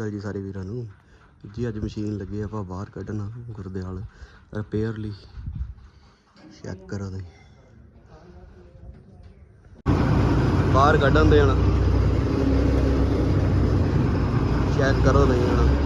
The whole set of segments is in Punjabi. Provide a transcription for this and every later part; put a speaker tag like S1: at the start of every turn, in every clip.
S1: ਚੱਲ ਜੀ ਸਾਰੇ ਵੀਰਾਂ ਨੂੰ। ਜੀ ਅੱਜ ਮਸ਼ੀਨ ਲੱਗੀ ਆਪਾਂ ਬਾਹਰ ਕੱਢਣਾ, ਗੁਰਦਿਆਲ ਰਿਪੇਅਰ ਲਈ। ਚੈੱਕ ਕਰੋ ਤੁਸੀਂ ਬਾਹਰ ਕੱਢਣ ਦੇ ਹਣ ਚੈੱਕ ਕਰੋ ਨਹੀਂ ਹਣ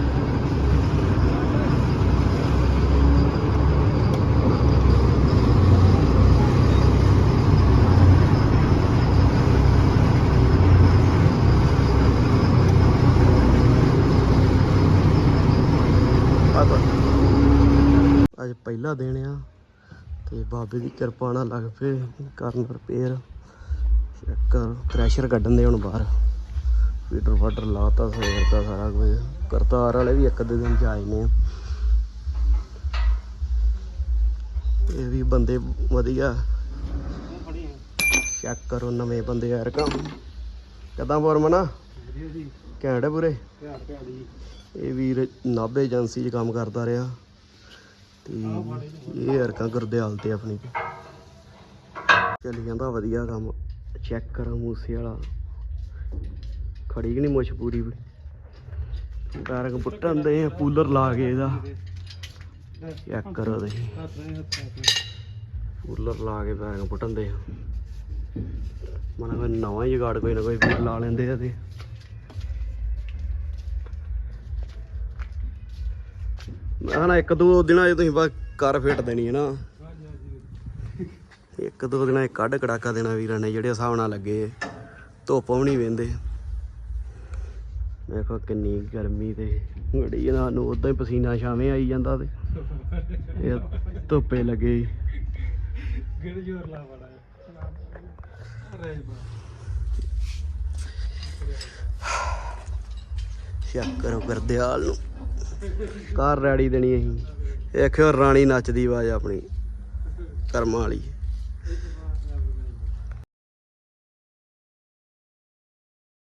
S1: ਅੱਜ ਪਹਿਲਾ ਦਿਨ ਆ ਤੇ ਬਾਬੇ ਦੀ ਕਿਰਪਾ ਨਾਲ ਲੱਗ ਪਏ ਕਰਨ ਰਿਪੇਅਰ ਚੈੱਕ ਕਰ ਕ੍ਰੈਸ਼ਰ ਕੱਢਣ ਦੇ ਹੁਣ ਬਾਹਰ। ਫੀਟਰ ਫਾਟਰ ਲਾਤਾ ਸਵੇਰ ਦਾ ਸਾਰਾ ਕੁਝ। ਕਰਤਾਰ ਵਾਲੇ ਵੀ ਇੱਕ ਅੱਧੇ ਦਿਨ ਚ ਆਏ ਨੇ ਇਹ ਵੀ ਬੰਦੇ ਵਧੀਆ। ਚੈੱਕ ਕਰੋ ਨਵੇਂ ਬੰਦੇ ਯਾਰ ਕੰਮ ਕਦਾਂ ਫੋਰਮਨ ਘੈਂਟ ਪੂਰੇ? ਇਹ ਵੀਰ ਨਾਭੇ ਏਜੰਸੀ 'ਚ ਕੰਮ ਕਰਦਾ ਰਿਹਾ। ਤੇ ਇਹ ਹਰਕਾਂ ਗੁਰਦਿਆਲ ਤੇ ਆਪਣੀ। ਚੱਲੀ ਜਾਂਦਾ ਵਧੀਆ ਕੰਮ। ਚੈੱਕ ਕਰਾਂ ਮੂਸੇ ਵਾਲਾ। ਖੜੀ ਕਿ ਨਹੀਂ ਮੁੱਛ ਪੂਰੀ ਕਾਰਕ ਪੁੱਟਣ ਦੇ ਆ, ਕੂਲਰ ਲਾ ਕੇ ਇਹਦਾ। ਚੈੱਕ ਕਰੋ ਤੁਸੀਂ। ਕੂਲਰ ਲਾ ਕੇ ਪੈਰਾਂ ਪੁੱਟਣ ਦੇ ਆ। ਮਨ ਕੋਈ ਨਵਾਂ ਹੀ ਜੁਗਾੜ ਕੋਈ ਨਾ ਕੋਈ ਲਾ ਲੈਂਦੇ ਆ ਤੇ। ਮੈਂ ਕਿਹਾ ਨਾ ਇੱਕ ਦੋ ਦਿਨਾਂ 'ਚ ਤੁਸੀਂ ਬਸ ਕਰ ਫਿੱਟ ਦੇਣੀ ਹੈ ਨਾ। ਇੱਕ ਦੋ ਦਿਨਾਂ 'ਚ ਕੱਢ ਕੜਾਕਾ ਦੇਣਾ ਵੀਰਾਂ ਨੇ ਜਿਹੜੇ ਹਿਸਾਬ ਨਾਲ ਲੱਗੇ। ਧੁੱਪ ਵੀ ਨਹੀਂ ਵੇਂਦੇ। ਦੇਖੋ ਕਿੰਨੀ ਗਰਮੀ ਤੇ। ਘੜੀ ਨਾਲ ਨੂੰ ਉਦਾਂ ਹੀ ਪਸੀਨਾ ਛਾਵੇਂ ਆਈ ਜਾਂਦਾ ਤੇ। ਇਹ ਧੁੱਪੇ ਲੱਗੇ
S2: ਕਿਹੜੇ ਜ਼ੋਰ ਲਾ ਬੜਾ ਰੇਜ ਬਾ
S1: ਕਰੋ ਗੁਰਦਿਆਲ ਨੂੰ। ਕਾਰ ਰੈਡੀ ਦੇਣੀ ਅਸੀਂ। ਇਹ ਆਖਿਓ ਰਾਣੀ ਨੱਚਦੀ ਆਵਾਜ਼ ਆਪਣੀ। ਕਰਮਾਂ ਵਾਲੀ।